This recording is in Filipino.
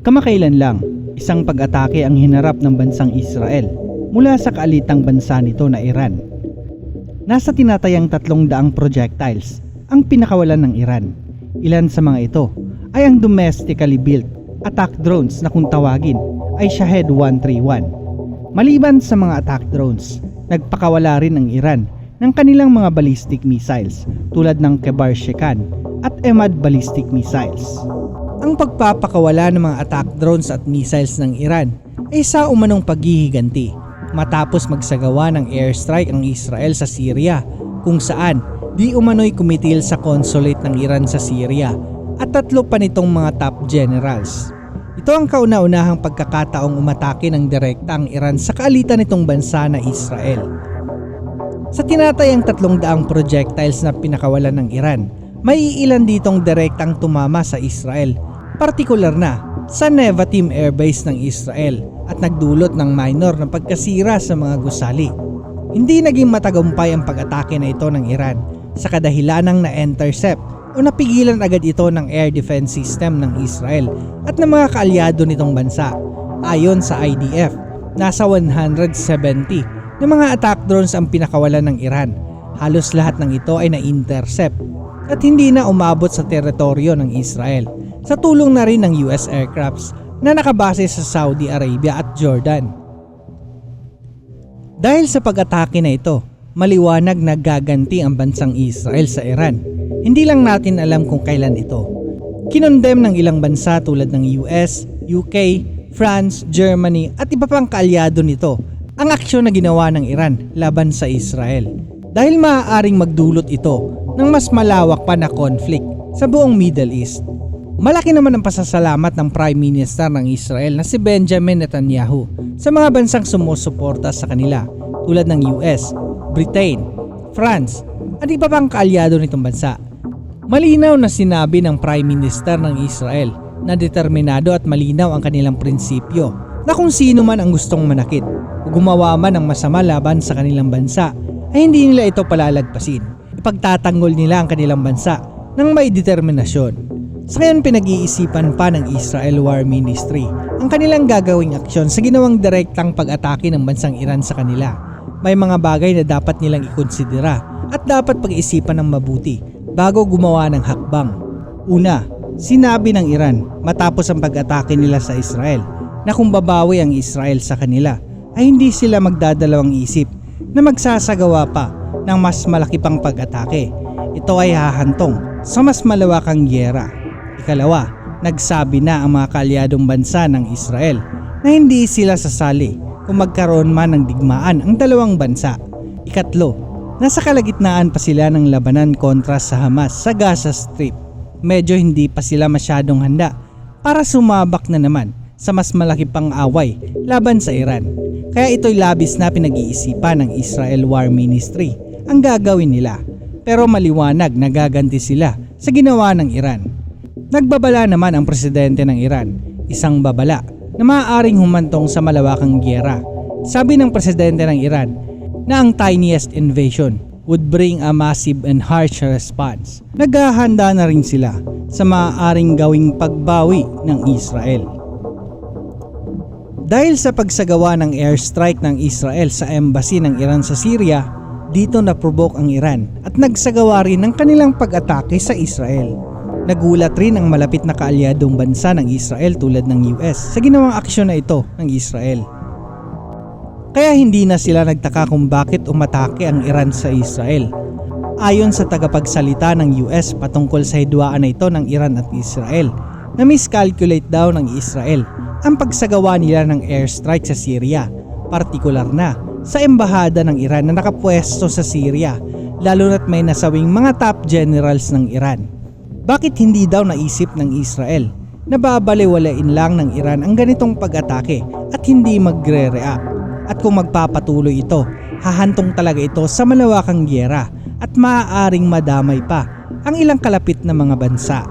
Kamakailan lang, isang pag-atake ang hinarap ng bansang Israel mula sa kaalitang bansa nito na Iran. Nasa tinatayang tatlong daang projectiles ang pinakawalan ng Iran. Ilan sa mga ito ay ang domestically built attack drones na kung tawagin ay Shahed 131. Maliban sa mga attack drones, nagpakawala rin ang Iran ng kanilang mga ballistic missiles tulad ng Kebar Shekan at Emad ballistic missiles. Ang pagpapakawala ng mga attack drones at missiles ng Iran ay sa umanong paghihiganti matapos magsagawa ng airstrike ang Israel sa Syria kung saan di umano'y kumitil sa consulate ng Iran sa Syria at tatlo pa nitong mga top generals. Ito ang kauna-unahang pagkakataong umatake ng direkta ang Iran sa kaalitan nitong bansa na Israel. Sa tinatayang tatlong daang projectiles na pinakawalan ng Iran, may ilan ditong direktang tumama sa Israel, partikular na sa Nevatim Air Base ng Israel at nagdulot ng minor na pagkasira sa mga gusali. Hindi naging matagumpay ang pag-atake na ito ng Iran sa kadahilanang na-intercept o napigilan agad ito ng air defense system ng Israel at ng mga kaalyado nitong bansa. Ayon sa IDF, nasa 170 na mga attack drones ang pinakawalan ng Iran. Halos lahat ng ito ay na-intercept at hindi na umabot sa teritoryo ng Israel sa tulong na rin ng US aircrafts na nakabase sa Saudi Arabia at Jordan. Dahil sa pag-atake na ito, maliwanag na gaganti ang bansang Israel sa Iran. Hindi lang natin alam kung kailan ito. Kinondem ng ilang bansa tulad ng US, UK, France, Germany at iba pang kaalyado nito ang aksyon na ginawa ng Iran laban sa Israel. Dahil maaaring magdulot ito ng mas malawak pa na conflict sa buong Middle East. Malaki naman ang pasasalamat ng Prime Minister ng Israel na si Benjamin Netanyahu sa mga bansang sumusuporta sa kanila tulad ng US, Britain, France at iba pang kaalyado nitong bansa. Malinaw na sinabi ng Prime Minister ng Israel na determinado at malinaw ang kanilang prinsipyo na kung sino man ang gustong manakit o gumawa man ng masama laban sa kanilang bansa ay hindi nila ito palalagpasin. Ipagtatanggol nila ang kanilang bansa ng may determinasyon. Sa ngayon pinag-iisipan pa ng Israel War Ministry ang kanilang gagawing aksyon sa ginawang direktang pag-atake ng bansang Iran sa kanila. May mga bagay na dapat nilang ikonsidera at dapat pag-isipan ng mabuti bago gumawa ng hakbang. Una, sinabi ng Iran matapos ang pag-atake nila sa Israel na kung babawi ang Israel sa kanila ay hindi sila magdadalawang isip na magsasagawa pa ng mas malaki pang pag-atake. Ito ay hahantong sa mas malawakang gyera. Ikalawa, nagsabi na ang mga kaalyadong bansa ng Israel na hindi sila sasali kung magkaroon man ng digmaan ang dalawang bansa. Ikatlo, nasa kalagitnaan pa sila ng labanan kontra sa Hamas sa Gaza Strip. Medyo hindi pa sila masyadong handa para sumabak na naman sa mas malaki pang away laban sa Iran. Kaya ito'y labis na pinag-iisipan ng Israel War Ministry ang gagawin nila. Pero maliwanag na gaganti sila sa ginawa ng Iran. Nagbabala naman ang presidente ng Iran, isang babala na maaaring humantong sa malawakang gyera. Sabi ng presidente ng Iran na ang tiniest invasion would bring a massive and harsh response. Naghahanda na rin sila sa maaaring gawing pagbawi ng Israel. Dahil sa pagsagawa ng airstrike ng Israel sa embassy ng Iran sa Syria, dito na-provoke ang Iran at nagsagawa rin ng kanilang pag-atake sa Israel. Nagulat rin ang malapit na kaalyadong bansa ng Israel tulad ng US sa ginawang aksyon na ito ng Israel. Kaya hindi na sila nagtaka kung bakit umatake ang Iran sa Israel. Ayon sa tagapagsalita ng US patungkol sa hidwaan na ito ng Iran at Israel, na miscalculate daw ng Israel ang pagsagawa nila ng airstrike sa Syria, partikular na sa embahada ng Iran na nakapwesto sa Syria, lalo na't may nasawing mga top generals ng Iran. Bakit hindi daw naisip ng Israel na babaliwalain lang ng Iran ang ganitong pag-atake at hindi magre-react? At kung magpapatuloy ito, hahantong talaga ito sa malawakang gyera at maaaring madamay pa ang ilang kalapit na mga bansa